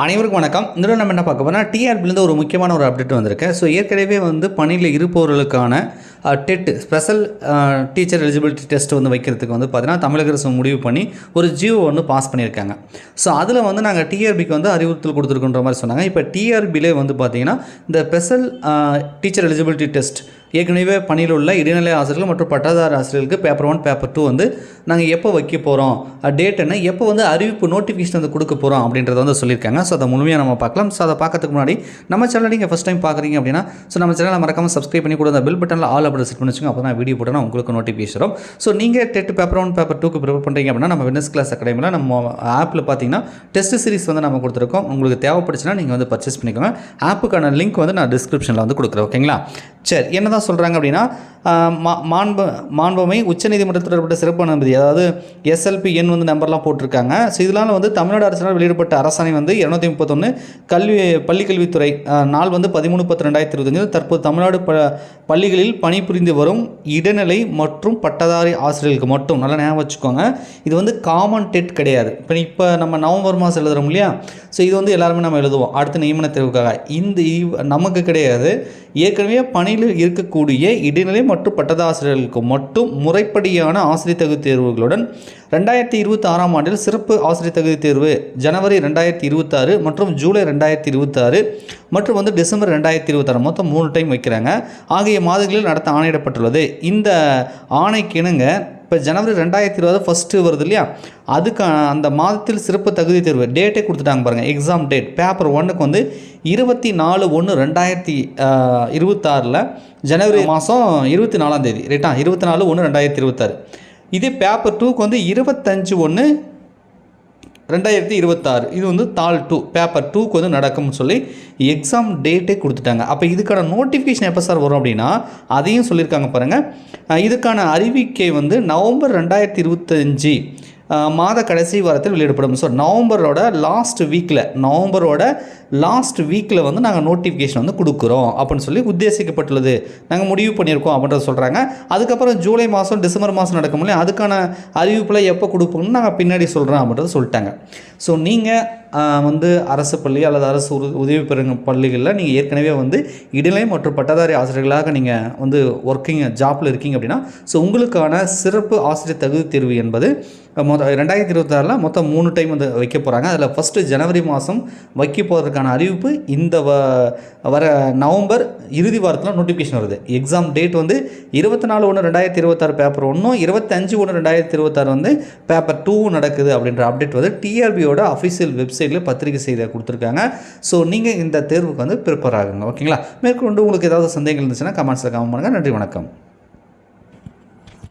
அனைவருக்கும் வணக்கம். இந்த நம்ம என்ன பார்க்க போனால் டிஆர்பிலேருந்து ஒரு முக்கியமான ஒரு அப்டேட் வந்திருக்கு. ஸோ ஏற்கனவே வந்து பணியில் இருப்பவர்களுக்கான TET special teacher eligibility test வந்து வைக்கிறதுக்கு வந்து பார்த்தீங்கன்னா தமிழக அரசு முடிவு பண்ணி ஒரு ஜியோ ஒன்று பாஸ் பண்ணியிருக்காங்க. ஸோ அதில் வந்து நாங்கள் டிஆர்பிக்கு வந்து அறிவுறுத்தல் கொடுத்துருக்குன்ற மாதிரி சொன்னாங்க. இப்போ டிஆர்பிலே வந்து பார்த்தீங்கன்னா இந்த ஸ்பெஷல் டீச்சர் எலிஜிபிலிட்டி டெஸ்ட் ஏற்கனவே பணியில் உள்ள இடைநிலை ஆசிரியர்கள் மற்றும் பட்டாதார ஆசிரியர்களுக்கு பேப்பர் ஒன் பேப்பர் டூ வந்து நாங்கள் எப்போ வைக்க போகிறோம் டேட் என்ன? எப்போ வந்து அறிவிப்பு நோட்டிஃபிகேஷன் வந்து கொடுக்க போகிறோம் அப்படின்றத வந்து சொல்லியிருக்காங்க. ஸோ அதை முழுமையாக நம்ம பார்க்கலாம். ஸோ அதை பார்க்கறதுக்கு முன்னாடி நம்ம சேனல் நீங்கள் ஃபஸ்ட் டைம் பார்க்குறீங்க அப்படின்னா ஸோ நம்ம சேனலை மறக்காமல் சப்ஸ்கிரைப் பண்ணி கூட அந்த பில் பட்டனில் ஆல் அப்படி செட் பண்ணி வச்சுக்கோங்க. அப்போ தான் வீடியோ போட்டோன்னா உங்களுக்கு நோட்டிஃபிகேஷன் வரும். ஸோ நீங்கள் டெட் பேப்பர் ஒன் பேப்பர் டூக்கு ப்ரிப்பேர் பண்ணுறீங்க அப்படின்னா நம்ம வினஸ் கிளாஸ் அகாடமியில் நம்ம ஆப்பில் பார்த்தீங்கன்னா டெஸ்ட் சீரிஸ் வந்து நம்ம கொடுத்துருக்கோம். உங்களுக்கு தேவைப்படுச்சுன்னா நீங்கள் வந்து பர்ச்சேஸ் பண்ணிக்கோங்க. ஆப்புக்கான லிங்க் வந்து நான் டிஸ்கிரிப்ஷனில் வந்து கொடுக்குறேன். ஓகேங்களா சரி என்ன என்ன சொல்கிறாங்க அப்படின்னா மா மாண்பு மாண்பமை உச்சநீதிமன்றத்தில் ஏற்பட்ட சிறப்பு அனுமதி அதாவது எஸ்எல்பி எண் வந்து நம்பர்லாம் போட்டிருக்காங்க. ஸோ இதனால் வந்து தமிழ்நாடு அரசினால் வெளியிடப்பட்ட அரசாணை வந்து இரநூத்தி முப்பத்தொன்று கல்வி பள்ளிக்கல்வித்துறை நாள் வந்து பதிமூணு பத்து ரெண்டாயிரத்தி இருபத்தஞ்சு தற்போது தமிழ்நாடு ப பள்ளிகளில் பணிபுரிந்து வரும் இடைநிலை மற்றும் பட்டதாரி ஆசிரியர்களுக்கு மட்டும் நல்லா ஞாபகம் வச்சுக்கோங்க. இது வந்து காமன் டெட் கிடையாது. இப்போ இப்போ நம்ம நவம்பர் மாதம் எழுதுறோம் இல்லையா? ஸோ இது வந்து எல்லாருமே நம்ம எழுதுவோம். அடுத்த நியமன தேர்வுக்காக. இந்த நமக்கு கிடையாது. ஏற்கனவே பணியில் இருக்க இருக்கக்கூடிய இடைநிலை மற்றும் பட்டதாசிரியர்களுக்கு மட்டும் முறைப்படியான ஆசிரியர் தகுதி தேர்வுகளுடன் ரெண்டாயிரத்தி இருபத்தி ஆறாம் ஆண்டில் சிறப்பு ஆசிரியர் தகுதி தேர்வு ஜனவரி ரெண்டாயிரத்தி இருபத்தாறு மற்றும் ஜூலை ரெண்டாயிரத்தி இருபத்தாறு மற்றும் வந்து டிசம்பர் ரெண்டாயிரத்தி இருபத்தாறு மொத்தம் மூணு டைம் வைக்கிறாங்க. ஆகிய மாதங்களில் நடத்த ஆணையிடப்பட்டுள்ளது. இந்த ஆணைக்கு இப்போ ஜனவரி ரெண்டாயிரத்தி இருபது ஃபஸ்ட்டு வருது இல்லையா? அதுக்கு அந்த மாதத்தில் சிறப்பு தகுதி தேர்வு டேட்டே கொடுத்துட்டாங்க பாருங்கள் எக்ஸாம் டேட் பேப்பர் ஒன்றுக்கு வந்து இருபத்தி நாலு ஒன்று ரெண்டாயிரத்தி இருபத்தாறில் ஜனவரி மாதம் இருபத்தி நாலாம் தேதி ரைட்டா இருபத்தி நாலு ஒன்று ரெண்டாயிரத்தி இருபத்தாறு. இதே பேப்பர் டூக்கு வந்து இருபத்தஞ்சு ஒன்று ரெண்டாயிரத்தி இருபத்தாறு. இது வந்து தாள் டூ பேப்பர் டூக்கு வந்து நடக்கும்னு சொல்லி எக்ஸாம் டேட்டே கொடுத்துட்டாங்க. அப்போ இதுக்கான நோட்டிஃபிகேஷன் எப்போ சார் வரும் அப்படின்னா அதையும் சொல்லியிருக்காங்க பாருங்கள் இதுக்கான அறிவிக்கை வந்து நவம்பர் ரெண்டாயிரத்தி இருபத்தஞ்சி. மாத கடைசி வாரத்தில் வெளியிடப்படும். ஸோ நவம்பரோட லாஸ்ட் வீக்கில் நவம்பரோட லாஸ்ட் வீக்கில் வந்து நாங்கள் நோட்டிஃபிகேஷன் வந்து கொடுக்குறோம் அப்படின்னு சொல்லி உத்தேசிக்கப்பட்டுள்ளது. நாங்கள் முடிவு பண்ணியிருக்கோம் அப்படின்றத சொல்கிறாங்க அதுக்கப்புறம் ஜூலை மாதம் டிசம்பர் மாதம் நடக்கும் இல்லையா? அதுக்கான அறிவிப்பில் எப்போ கொடுப்போம்னு நாங்கள் பின்னாடி சொல்கிறோம் அப்படின்றத சொல்லிட்டாங்க. ஸோ நீங்கள் வந்து அரசு பள்ளி அல்லது அரசு உரு- உதவி பெறும் பள்ளிகளில் நீங்கள் ஏற்கனவே வந்து இடைநிலை மற்றும் பட்டதாரி ஆசிரியர்களாக நீங்கள் வந்து ஒர்க்கிங் ஜாப்பில் இருக்கீங்க அப்படின்னா ஸோ உங்களுக்கான சிறப்பு ஆசிரியர் தகுதி தேர்வு என்பது மொத்தம் ரெண்டாயிரத்தி இருபத்தாறில் மொத்தம் மூணு டைம் வந்து வைக்க போகிறாங்க அதில் ஃபஸ்ட்டு ஜனவரி மாதம் வைக்க போகிறதுக்கான அறிவிப்பு இந்த வ வர நவம்பர் இறுதி வாரத்தில் நோட்டிஃபிகேஷன் வருது. எக்ஸாம் டேட் வந்து இருபத்தி நாலு ஒன்று ரெண்டாயிரத்தி இருபத்தாறு பேப்பர் ஒன்றும் இருபத்தஞ்சு ஒன்று ரெண்டாயிரத்தி இருபத்தாறு வந்து பேப்பர் டூவும் நடக்குது அப்படின்ற அப்டேட் வந்து டிஆர்பியோட அஃபிஷியல் வெப்சைட்டில் பத்திரிகை செய்தியை கொடுத்துருக்காங்க. ஸோ நீங்கள் இந்த தேர்வுக்கு வந்து ப்ரிப்பேர் ஆகுங்க. ஓகேங்களா மேற்கொண்டு உங்களுக்கு ஏதாவது சந்தேகங்கள் இருந்துச்சுன்னா கமெண்ட்ஸில் கமெண்ட் பண்ணுங்கள் நன்றி வணக்கம்.